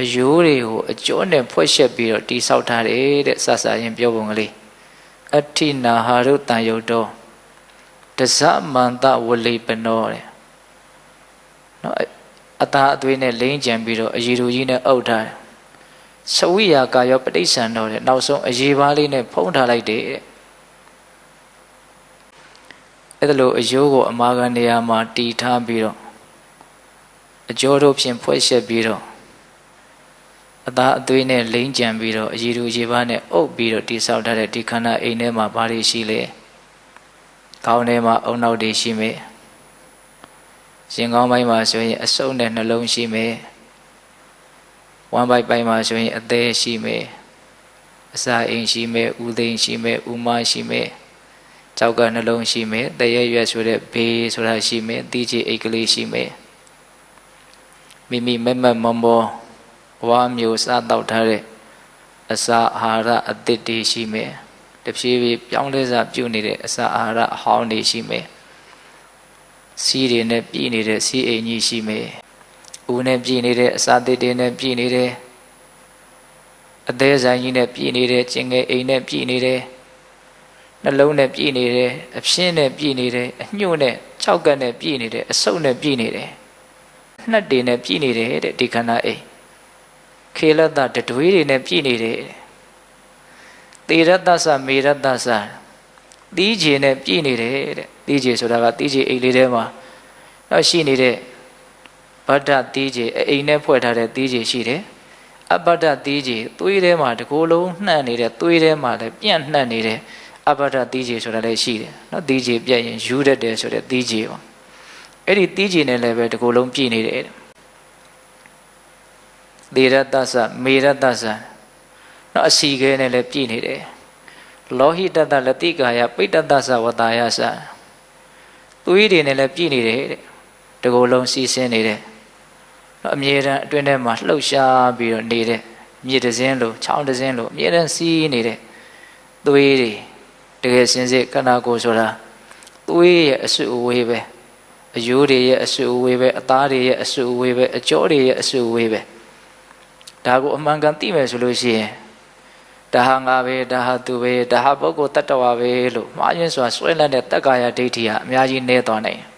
အယိုးတွေကိုအကျော်နဲ့ဖွဲ့ရှက်ပြီးတော့တိဆောက်ထားတယ်တဲ့ဆဆာရင်ပြောပုံကလေးအဋ္ဌိနာဟာရုတန်ယုတ်တော်တဇမန္တဝလိပနောတဲ့နော်အသားအသွေးနဲ့လိမ့်ကြံပြီးတော့အရီတို့ကြီးနဲ့အုပ်ထားတယ်သဝိယာကာယောပဋိစ္ဆန်တော်တဲ့နောက်ဆုံးအရေးပါးလေးနဲ့ဖုံးထားလိုက်တယ်တဲ့အဲ့ဒါလို့အယိုးကိုအမာခံနေရာမှာတီထားပြီးတော့အကျော်တို့ဖြင့်ဖွဲ့ရှက်ပြီးတော့ အသားအသွေးနဲ့လိမ့်ကြံပြီးတော့အရီတို့ရေပါးနဲ့အုပ်ပြီးတော့တိဆောက်ထားတဲ့ဒီခန္ဓာအိမ်ထဲမှာဘာတွေရှိလဲခေါင်းထဲမှာအုံနောက်တွေရှိမယ်ရှင်ကောင်းပိုင်းမှာဆိုရင်အစုံနဲ့နှလုံးရှိမယ်ဝမ်းပိုက်ပိုင်းမှာဆိုရင်အသေးရှိမယ်အစာအိမ်ရှိမယ်ဥသိမ်းရှိမယ်ဥမရှိမယ်ကြောက်ကနှလုံးရှိမယ်တရရွက်ဆိုတဲ့ဘေးဆိုတာရှိမယ်တိချေအိတ်ကလေးရှိမယ်မိမိမက်မက်မောမော ဝါမျိုးစားတော့ထားတဲ့အစာအာဟာရအသစ်တွေရှိမယ်တဖြည်းဖြည်းပြောင်းလဲစားပြုတ်နေတဲ့အစာအာဟာရအဟောင်းတွေရှိမယ်စီးတွေနဲ့ပြည်နေတဲ့စီးအိမ်ကြီးရှိမယ်ဦးနဲ့ပြည်နေတဲ့အစာသစ်တွေနဲ့ပြည်နေတယ်အသေးဆိုင်ကြီးနဲ့ပြည်နေတဲ့ကျင်ငယ်အိမ်နဲ့ပြည်နေတယ်နှလုံးနဲ့ပြည်နေတယ်အဖြင်းနဲ့ပြည်နေတယ်အညှို့နဲ့ခြောက်ကပ်နဲ့ပြည်နေတယ်အဆုပ်နဲ့ပြည်နေတယ်နှက်တွေနဲ့ပြည်နေတယ်တဲ့ဒီခန္ဓာအိမ် ခေလတ္တတတွေးတွေနဲ့ပြည်နေတယ်သေရတ္တသမေရတ္တသတီးခြေနဲ့ပြည်နေတယ်တဲ့တီးခြေဆိုတာကတီးခြေအိမ်လေးထဲမှာတော့ရှိနေတဲ့ဗဒ္ဒတီးခြေအိမ်နဲ့ဖွဲ့ထားတဲ့တီးခြေရှိတယ်အပ္ပဒတီးခြေသွေးထဲမှာတကိုယ်လုံးနှံ့နေတဲ့သွေးထဲမှာလည်းပြန့်နှံ့နေတဲ့အပ္ပဒတီးခြေဆိုတာလည်းရှိတယ်နော်တီးခြေပြက်ရင်ယူတတ်တယ်ဆိုတဲ့တီးခြေပါအဲ့ဒီတီးခြေနဲ့လည်းပဲတကိုယ်လုံးပြည်နေတယ် သေရတ္တသမေရတ္တသနော်အစီခဲနဲ့လည်းပြည်နေတယ်လောဟိတတလတိကာယပိတ္တတသဝတာယသသွေးတွေနဲ့လည်းပြည်နေတယ်တဲ့တကိုယ်လုံးစီးဆင်းနေတယ်နော်အမြဲတမ်းအတွင်းထဲမှာလှုပ်ရှားပြီးတော့နေတဲ့မြေတစင်းလိုချောင်းတစင်းလိုအမြဲတမ်းစီးနေတဲ့သွေးတွေတကယ်စင်စစ်ခန္ဓာကိုယ်ဆိုတာသွေးရဲ့အဆုအဝေးပဲအယိုးတွေရဲ့အဆုအဝေးပဲအသားတွေရဲ့အဆုအဝေးပဲအကြောတွေရဲ့အဆုအဝေးပဲ ဒါကိုအမှန်ကန်သိမယ်ဆိုလို့ရှိရင်ဒါဟာငါပဲဒါဟာသူပဲဒါဟာပုဂ္ဂိုလ်တ attva ပဲလို့မှားယွင်းစွာဆွဲလန့်တဲ့တက္ကာယဒိဋ္ဌိဟာအများကြီးနည်းသွားနိုင်တယ်